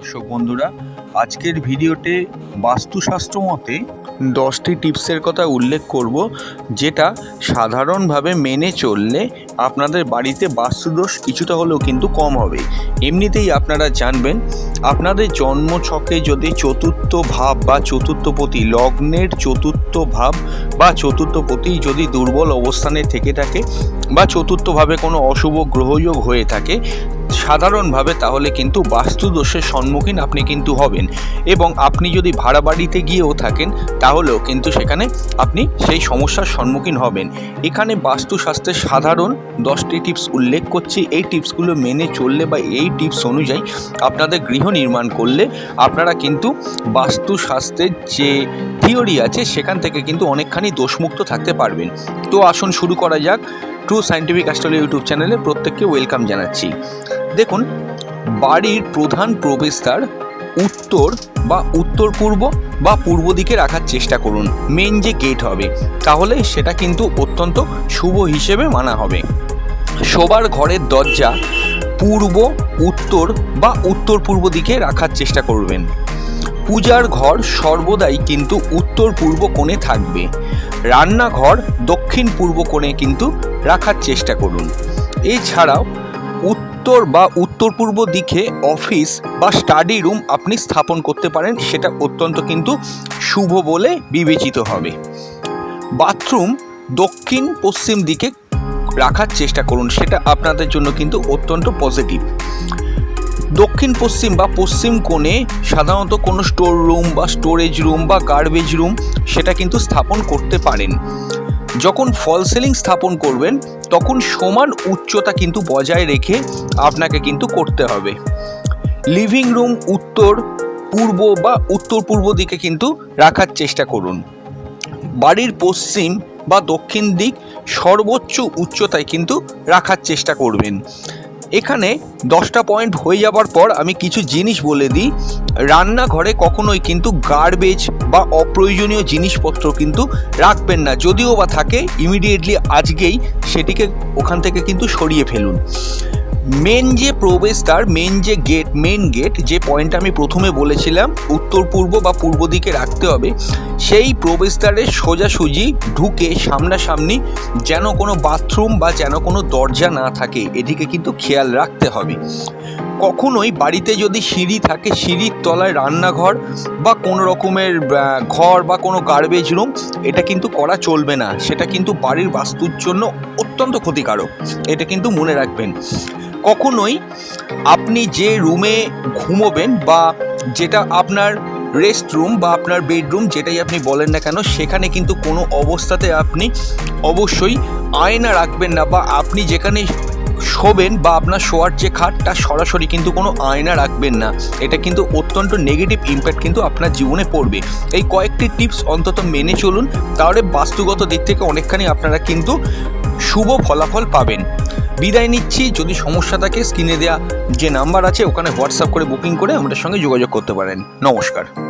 দর্শক বন্ধুরা, আজকের ভিডিওতে বাস্তুশাস্ত্র মতে দশটি টিপসের কথা উল্লেখ করব, যেটা সাধারণভাবে মেনে চললে আপনাদের বাড়িতে বাস্তুদোষ কিছুটা হলেও কিন্তু কম হবে। এমনিতেই আপনারা জানবেন, আপনাদের জন্মছকে যদি চতুর্থ ভাব বা চতুর্থপতি, লগ্নের চতুর্থ ভাব বা চতুর্থপতি যদি দুর্বল অবস্থানে থেকে থাকে বা চতুর্থভাবে কোনো অশুভ গ্রহযোগ হয়ে থাকে সাধারণভাবে তাহলে কিন্তু বাস্তুদোষের সম্মুখীন আপনি কিন্তু হবেন। এবং আপনি যদি ভাড়া বাড়িতে গিয়েও থাকেন, তাহলেও কিন্তু সেখানে আপনি সেই সমস্যার সম্মুখীন হবেন। এখানে বাস্তুশাস্ত্রের সাধারণ দশটি টিপস উল্লেখ করছি। এই টিপসগুলো মেনে চললে বা এই টিপস অনুযায়ী আপনাদের গৃহ নির্মাণ করলে আপনারা কিন্তু বাস্তুশাস্ত্রের যে থিওরি আছে, সেখান থেকে কিন্তু অনেকখানি দোষমুক্ত থাকতে পারবেন। তো আসুন শুরু করা যাক। ট্রু সায়েন্টিফিক অ্যাস্ট্রোলজি ইউটিউব চ্যানেলে প্রত্যেককে ওয়েলকাম জানাচ্ছি। দেখুন, বাড়ির প্রধান প্রবেশদ্বার উত্তর বা উত্তর পূর্ব বা পূর্ব দিকে রাখার চেষ্টা করুন। মেন যে গেট হবে, তাহলে সেটা কিন্তু অত্যন্ত শুভ হিসেবে মানা হবে। শোবার ঘরের দরজা পূর্ব, উত্তর বা উত্তর পূর্ব দিকে রাখার চেষ্টা করবেন। পূজার ঘর সর্বদাই কিন্তু উত্তর পূর্ব কোণে থাকবে। রান্নাঘর দক্ষিণ পূর্ব কোণে কিন্তু রাখার চেষ্টা করুন। এছাড়াও উত্তর বা উত্তর পূর্ব দিকে অফিস বা স্টাডি রুম আপনি স্থাপন করতে পারেন, সেটা অত্যন্ত কিন্তু শুভ বলে বিবেচিত হবে। বাথরুম দক্ষিণ পশ্চিম দিকে রাখার চেষ্টা করুন, সেটা আপনাদের জন্য কিন্তু অত্যন্ত পজিটিভ দক্ষিণ, পশ্চিম বা পশ্চিম কোণে সাধারণত কোনো স্টোর রুম বা স্টোরেজ রুম বা গার্বেজ রুম সেটা কিন্তু স্থাপন করতে পারেন। যখন ফল সিলিং স্থাপন করবেন, তখন সমান উচ্চতা কিন্তু বজায় রেখে আপনাকে কিন্তু করতে হবে। লিভিং রুম উত্তর, পূর্ব বা উত্তর পূর্ব দিকে কিন্তু রাখার চেষ্টা করুন। বাড়ির পশ্চিম বা দক্ষিণ দিক সর্বোচ্চ উচ্চতায় কিন্তু রাখার চেষ্টা করবেন। এখানে দশটা পয়েন্ট হয়ে যাবার পর আমি কিছু জিনিস বলে দিই। রান্নাঘরে কখনোই কিন্তু গার্বেজ বা অপ্রয়োজনীয় জিনিসপত্র কিন্তু রাখবেন না। যদিও বা থাকে ইমিডিয়েটলি আজকেই সেটিকে ওখান থেকে কিন্তু সরিয়ে ফেলুন। মেন যে প্রবেশদ্বার মেন যে গেট মেন গেট যে পয়েন্ট আমি প্রথমে বলেছিলাম, উত্তর পূর্ব বা পূর্ব দিকে রাখতে হবে, সেই প্রবেশদ্বারে সোজাসুজি ঢুকে সামনাসামনি যেন কোনো বাথরুম বা যেন কোনো দরজা না থাকে, এদিকে কিন্তু খেয়াল রাখতে হবে। কখনোই বাড়িতে যদি সিঁড়ি থাকে, সিঁড়ির তলায় রান্নাঘর বা কোনো রকমের ঘর বা কোনো গার্বেজ রুম এটা কিন্তু করা চলবে না। সেটা কিন্তু বাড়ির বাস্তুর জন্য অত্যন্ত ক্ষতিকারক। এটা কিন্তু মনে রাখবেন। কখনোই আপনি যে রুমে ঘুমোবেন বা যেটা আপনার রেস্ট রুম বা আপনার বেডরুম যেটাই আপনি বলেন না কেন, সেখানে কিন্তু কোনো অবস্থাতে আপনি অবশ্যই আয়না রাখবেন না বা আপনি যেখানে শোবেন বা আপনার শোয়ার যে খাটটা সরাসরি কিন্তু কোনো আয়না রাখবেন না। এটা কিন্তু অত্যন্ত নেগেটিভ ইম্প্যাক্ট কিন্তু আপনার জীবনে পড়বে। এই কয়েকটি টিপস অন্তত মেনে চলুন, তাহলে বাস্তুগত দিক থেকে অনেকখানি আপনারা কিন্তু শুভ ফলাফল পাবেন। বিদায় নিচ্ছি, যদি সমস্যা থাকে স্ক্রিনে দেওয়া যে নাম্বার আছে, ওখানে হোয়াটসঅ্যাপ করে বুকিং করে আমাদের সঙ্গে যোগাযোগ করতে পারেন। নমস্কার।